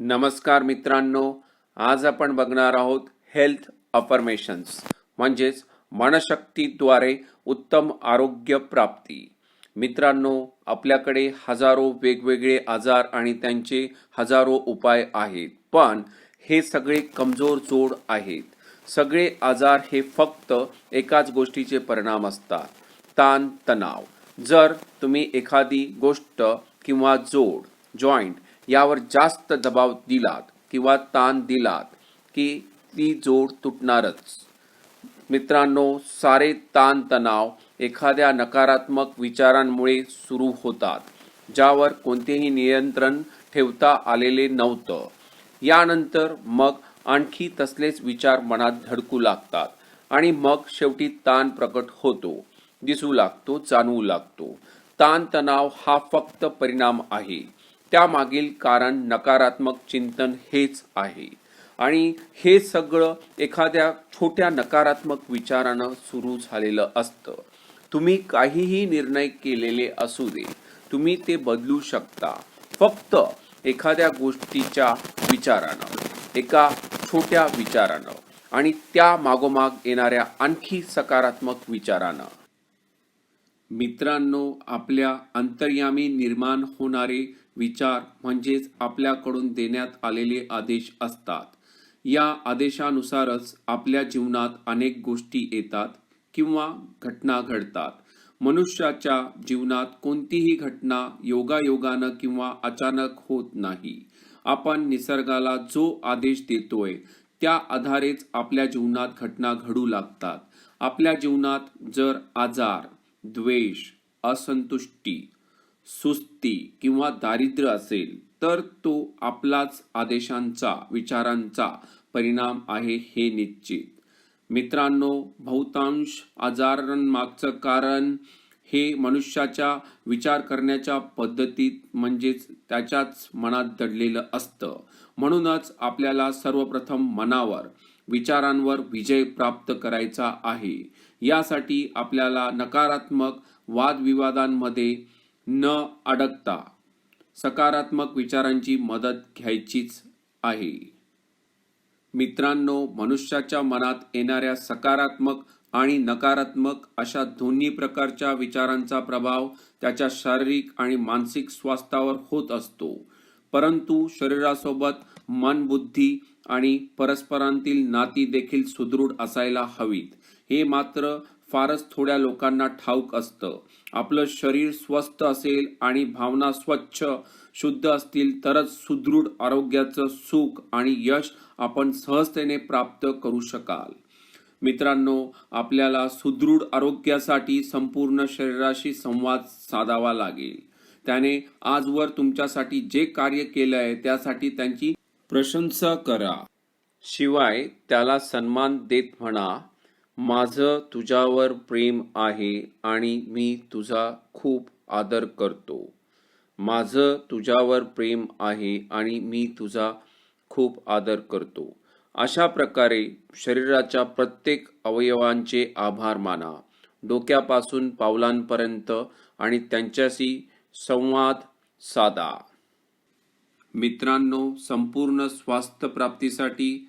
नमस्कार मित्रांनो आज आपण बघणार आहोत हेल्थ अफर्मेशन्स म्हणजेच मनशक्तीद्वारे उत्तम आरोग्य प्राप्ती. मित्रांनो आपल्याकडे हजारो वेगवेगळे आजार आणि त्यांचे हजारो उपाय आहेत पण हे सगळे कमजोर जोड आहेत. सगळे आजार हे फक्त एकाच गोष्टीचे परिणाम असतात ताण तणाव जर तुम्ही एखादी गोष्ट किंवा जोड जॉईंट यावर जास्त दबाव दिलात किंवा ताण दिलात की ती जोड तुटणारच. मित्रांनो सारे ताणतणाव एखाद्या नकारात्मक विचारांमुळे सुरू होतात ज्यावर कोणतेही नियंत्रण ठेवता आलेले नव्हतं. यानंतर मग आणखी तसलेच विचार मनात धडकू लागतात आणि मग शेवटी ताण प्रकट होतो दिसू लागतो जाणवू लागतो. ताणतणाव हा फक्त परिणाम आहे. त्यामागील कारण नकारात्मक चिंतन हेच आहे. आणि हे सगळं एखाद्या छोट्या नकारात्मक विचारानं सुरू झालेलं असतं. तुम्ही काहीही निर्णय केलेले असू दे तुम्ही ते बदलू शकता. फक्त एखाद्या गोष्टीच्या विचारानं एका छोट्या विचारानं आणि त्या मागोमाग येणाऱ्या आणखी सकारात्मक विचारानं. मित्रांनो आपल्या अंतर्यामी निर्माण होणारे विचार म्हणजेच आपल्याकडून देण्यात आलेले आदेश असतात. या आदेशानुसारच आपल्या जीवनात अनेक गोष्टी येतात किंवा घटना घडतात. मनुष्याच्या जीवनात कोणतीही घटना योगायोगानं किंवा अचानक होत नाही. आपण निसर्गाला जो आदेश देतोय त्या आधारेच आपल्या जीवनात घटना घडू लागतात. आपल्या जीवनात जर आजार द्वेष असंतुष्टी सुस्ती किंवा दारिद्र्य असेल तर तो आपलाच आदेशांचा विचारांचा परिणाम आहे हे निश्चित. मित्रांनो बहुतांश आजारांमागचं कारण हे मनुष्याच्या विचार करण्याच्या पद्धतीत म्हणजेच त्याच्याच मनात दडलेलं असतं. म्हणूनच आपल्याला सर्वप्रथम मनावर विचारांवर विजय प्राप्त करायचा आहे. यासाठी आपल्याला नकारात्मक वादविवादांमध्ये न अडकता सकारात्मक विचारांची मदत घ्यायचीच आहे. मित्रांनो मनुष्याच्या मनात येणाऱ्या सकारात्मक आणि नकारात्मक अशा दोन्ही प्रकारच्या विचारांचा प्रभाव त्याच्या शारीरिक आणि मानसिक स्वास्थ्यावर होत असतो. परंतु शरीरासोबत मन बुद्धी आणि परस्परांतील नाती देखील सुदृढ असायला हवीत. हे मात्र फारच थोड्या लोकांना ठाऊक असतं. आपलं शरीर स्वस्थ असेल आणि भावना स्वच्छ शुद्ध असतील तरच सुदृढ आरोग्याचं सुख आणि यश आपण सहजतेने प्राप्त करू शकाल. मित्रांनो आपल्याला सुदृढ आरोग्यासाठी संपूर्ण शरीराशी संवाद साधावा लागेल. त्याने आजवर तुमच्यासाठी जे कार्य केलं आहे त्यासाठी त्यांची प्रशंसा करा. शिवाय त्याला सन्मान देत म्हणा. माझं तुझ्यावर प्रेम आहे आणि मी तुझा खूप आदर करतो. माझं तुझ्यावर प्रेम आहे आणि मी तुझा खूप आदर करतो. अशा प्रकारे शरीराच्या प्रत्येक अवयवांचे आभार माना. डोक्यापासून पावलांपर्यंत आणि त्यांच्याशी संवाद साधा. मित्रांनो संपूर्ण स्वास्थ्य प्राप्तीसाठी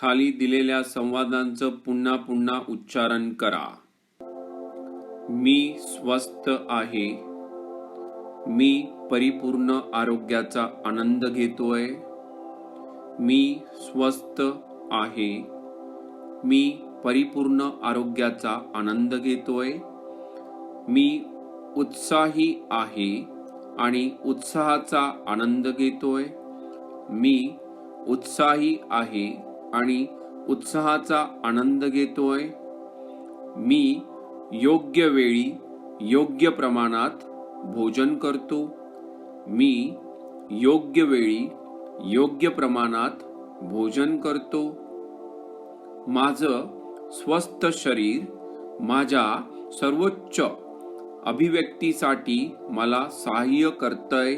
खाली दिलेल्या संवादांचं पुन्हा पुन्हा उच्चारण करा. मी स्वस्थ आहे. मी परिपूर्ण आरोग्याचा आनंद घेतोय. मी स्वस्थ आहे. मी परिपूर्ण आरोग्याचा आनंद घेतोय. मी उत्साही आहे आणि उत्साहाचा आनंद घेतोय. मी उत्साही आहे आणि उत्साहाचा आनंद घेतोय. मी योग्य वेळी योग्य प्रमाणात भोजन करतो. मी योग्य वेळी योग्य प्रमाणात भोजन करतो. माझं स्वस्थ शरीर माझ्या सर्वोच्च अभिव्यक्तीसाठी मला सहाय्य करतय.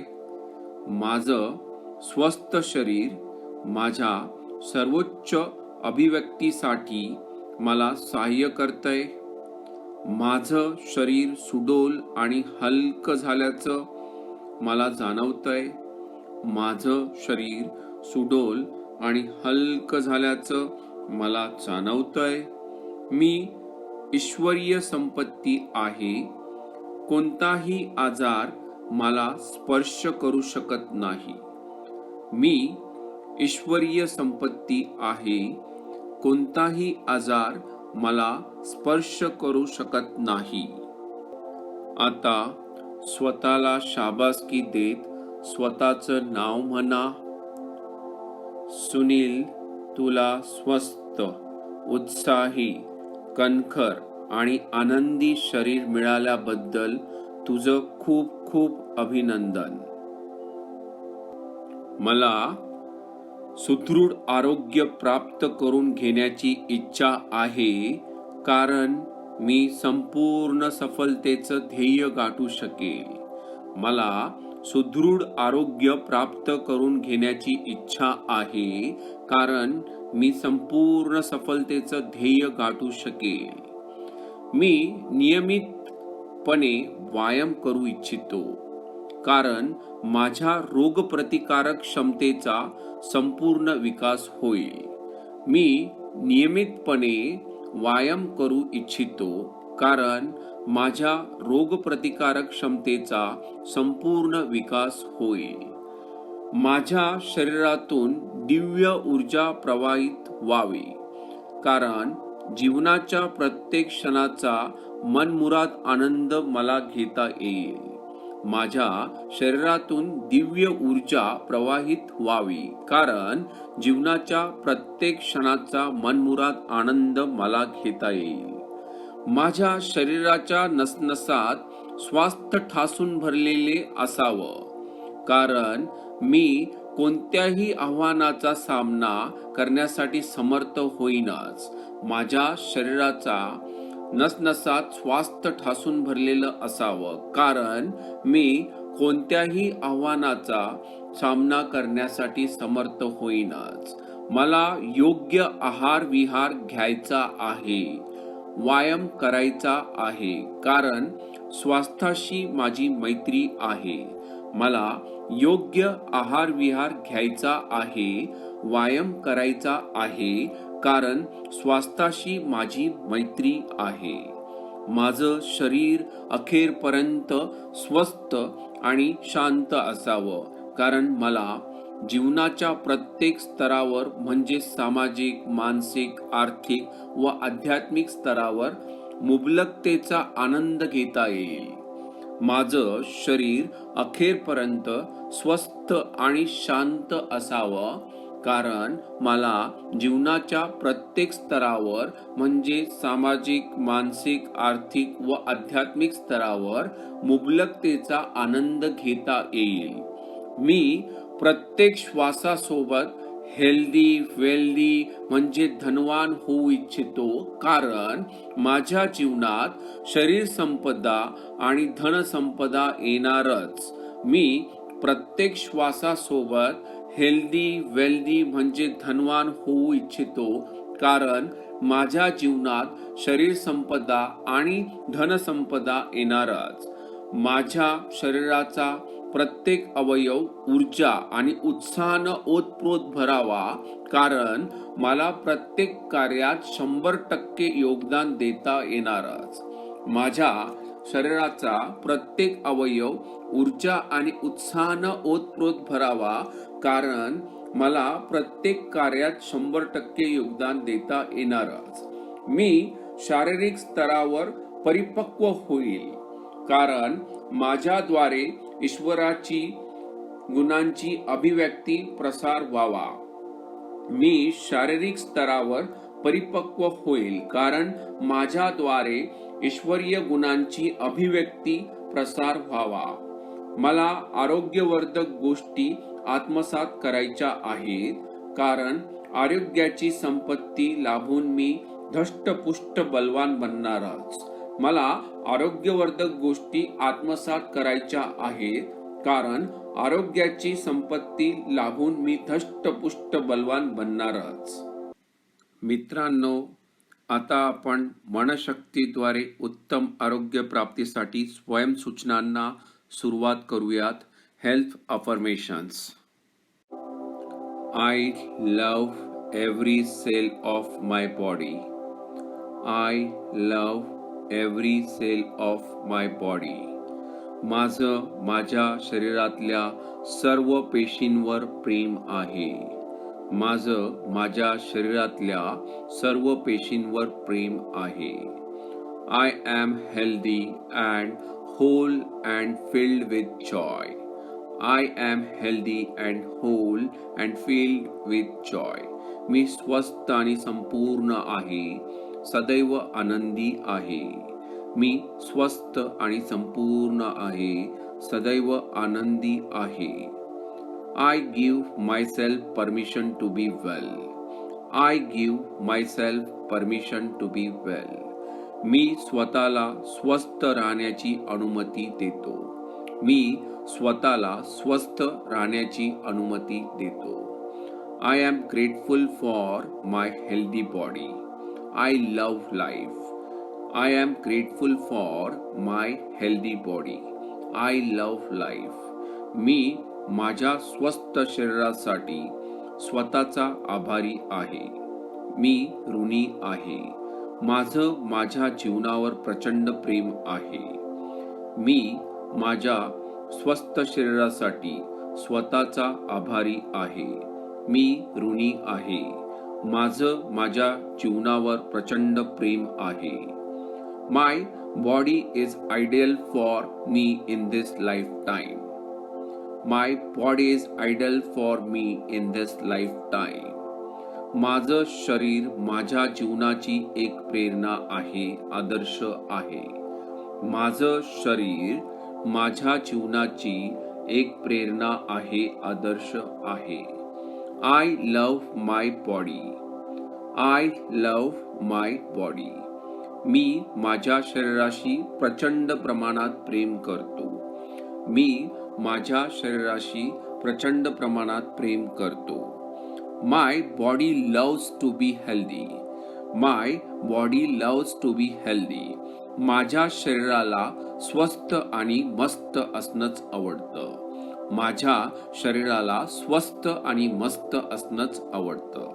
माझं स्वस्थ शरीर माझ्या सर्वोच्च अभिव्यक्तीसाठी मला सहाय्य करतय. माझं शरीर सुडोल आणि हलकं झाल्याचं मला जाणवतंय. माझं शरीर सुडोल आणि हलकं झाल्याचं मला जाणवतंय. मी ईश्वरीय संपत्ती आहे. कोणताही आजार मला स्पर्श करू शकत नाही. मी ईश्वरीय संपत्ती आहे. कोणताही आजार मला स्पर्श करू शकत नाही. आता स्वतःला शाबासकी देत स्वतःचं नाव म्हणा. सुनील तुला स्वस्थ उत्साही कणखर आणि आनंदी शरीर मिळाल्याबद्दल तुझं खूप खूप अभिनंदन. मला सुदृढ आरोग्य प्राप्त करून घेण्याची इच्छा आहे कारण मी संपूर्ण सफलतेचं ध्येय गाठू शकेल. मला सुदृढ आरोग्य प्राप्त करून घेण्याची इच्छा आहे कारण मी संपूर्ण सफलतेचं ध्येय गाठू शकेल. मी नियमितपणे व्यायाम करू इच्छितो. कारण माझ्या रोगप्रतिकारक क्षमतेचा संपूर्ण विकास होईल. मी नियमितपणे व्यायाम करू इच्छितो कारण माझ्या रोगप्रतिकारक क्षमतेचा संपूर्ण विकास होईल. माझ्या शरीरातून दिव्य ऊर्जा प्रवाहित व्हावी. कारण जीवनाच्या प्रत्येक क्षणाचा मनमुराद आनंद मला घेता येईल. माझ्या शरीरातून दिव्य ऊर्जा प्रवाहित व्हावी. कारण जीवनाच्या प्रत्येक क्षणाचा मनमुराद आनंद मला घेता येईल. माझ्या शरीराच्या नसनसात स्वास्थ्य ठासून भरलेले असावं. कारण मी कोणत्याही आव्हानाचा सामना करण्यासाठी समर्थ होईनच. माझ्या शरीराचा नसनसात स्वास्थ्य ठासून भरलेलं असावं. कारण मी कोणत्याही आव्हानाचा सामना करण्यासाठी समर्थ होईनच. मला योग्य आहार विहार घ्यायचा आहे. व्यायाम करायचा आहे. कारण स्वास्थ्याशी माझी मैत्री आहे. मला योग्य आहार विहार घ्यायचा आहे. व्यायाम करायचा आहे. कारण स्वास्थाशी माझी मैत्री आहे. माझं शरीर अखेरपर्यंत स्वस्थ आणि शांत असावं. कारण मला जीवनाच्या प्रत्येक स्तरावर म्हणजे सामाजिक मानसिक आर्थिक व आध्यात्मिक स्तरावर मुबलकतेचा आनंद घेता येईल. माझं शरीर अखेरपर्यंत स्वस्थ आणि शांत असावं. कारण मला जीवनाच्या प्रत्येक स्तरावर म्हणजे सामाजिक मानसिक आर्थिक व आध्यात्मिक स्तरावर मुबलकतेचा आनंद घेता येईल. मी प्रत्येक श्वासासोबत हेल्दी वेल्दी म्हणजे धनवान होऊ इच्छितो कारण माझ्या जीवनात शरीर संपदा आणि धनसंपदा येणारच. मी प्रत्येक श्वासासोबत हेल्दी वेल्दी म्हणजे धनवान होऊ इच्छितो कारण माझ्या जीवनात शरीर संपदा आणि धनसंपदा येणारच. माझ्या शरीराचा प्रत्येक अवयव ऊर्जा आणि उत्साहानं ओतप्रोत भरावा कारण मला प्रत्येक कार्यात शंभर टक्के योगदान देता येणारच. माझ्या शरीराचा प्रत्येक अवयव ऊर्जा आणि उत्साहानं ओतप्रोत भरावा. कारण मला प्रत्येक कार्यात शंभर टक्के योगदान देता येणारच. मी शारीरिक स्तरावर परिपक्व होईल. कारण माझ्याद्वारे ईश्वराची गुणांची अभिव्यक्ती प्रसार व्हावा. मी शारीरिक स्तरावर परिपक्व होईल. कारण माझ्याद्वारे ईश्वरीय गुणांची अभिव्यक्ती प्रसार व्हावा. मला आरोग्यवर्धक गोष्टी आत्मसात करायच्या आहेत कारण आरोग्याची संपत्ती लाभून मी धष्टपुष्ट बलवान बनणारच. मला आरोग्यवर्धक गोष्टी आत्मसात करायच्या आहेत कारण आरोग्याची संपत्ती लाभून मी धष्टपुष्ट बलवान बनणारच. मित्रांनो आता आपण मनशक्तीद्वारे उत्तम आरोग्य प्राप्तीसाठी स्वयंसूचनांना सुरुवात करूयात. Health affirmations I love every cell of my body I love every cell of my body माझं माझ्या शरीरातल्या सर्व पेशींवर प्रेम आहे. माझं माझ्या शरीरातल्या सर्व पेशींवर प्रेम आहे. I am healthy and whole and filled with joy I am healthy and whole and filled with joy मी स्वस्थ आणि संपूर्ण आहे. सदैव आनंदी आहे. मी स्वस्थ आणि संपूर्ण आहे. सदैव आनंदी आहे. I give myself permission to be well I give myself permission to be well मी स्वतःला स्वस्थ राहण्याची अनुमती देतो. मी स्वतःला स्वस्थ राहण्याची अनुमती देतो. I am grateful for my healthy body I love life I am grateful for my healthy body I love life मी माझ्या स्वस्थ शरीरासाठी स्वतःचा आभारी आहे. मी ऋणी आहे. माझं माझ्या जीवनावर प्रचंड प्रेम आहे. मी माझ्या स्वस्थ शरीरासाठी स्वतःचा आभारी आहे. मी ऋणी आहे. माझं माझ्या जीवनावर प्रचंड प्रेम आहे. My body is ideal for me in this lifetime my body is ideal for me in this lifetime माझं शरीर माझ्या जीवनाची एक प्रेरणा आहे आदर्श आहे. माझं शरीर माझ्या जीवनाची एक प्रेरणा आहे आदर्श आहे. I love my body I love my body मी माझ्या शरीराशी प्रचंड प्रमाणात प्रेम करतो. मी माझ्या शरीराशी प्रचंड प्रमाणात प्रेम करतो. My body loves to be healthy my body loves to be healthy माझ्या शरीराला स्वस्थ आणि मस्त असणंच आवडतं. माझ्या शरीराला स्वस्थ आणि मस्त असणंच आवडतं.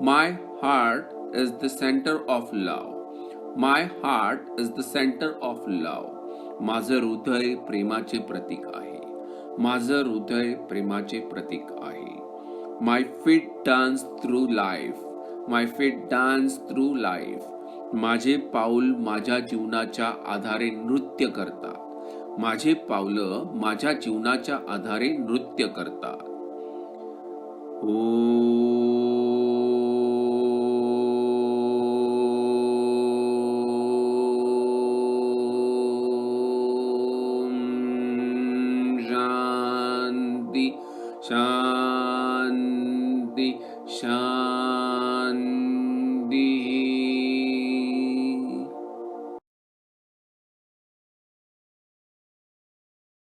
My heart is the centre of love my heart is the centre of love माझं हृदय प्रेमाचे प्रतीक आहे. माझं हृदय प्रेमाचे प्रतीक आहे. My feet dance through life my feet dance through life माझे पाऊल माझ्या जीवनाच्या आधारे नृत्य करतात. माझे पावलं माझ्या जीवनाच्या आधारे नृत्य करतात. ओ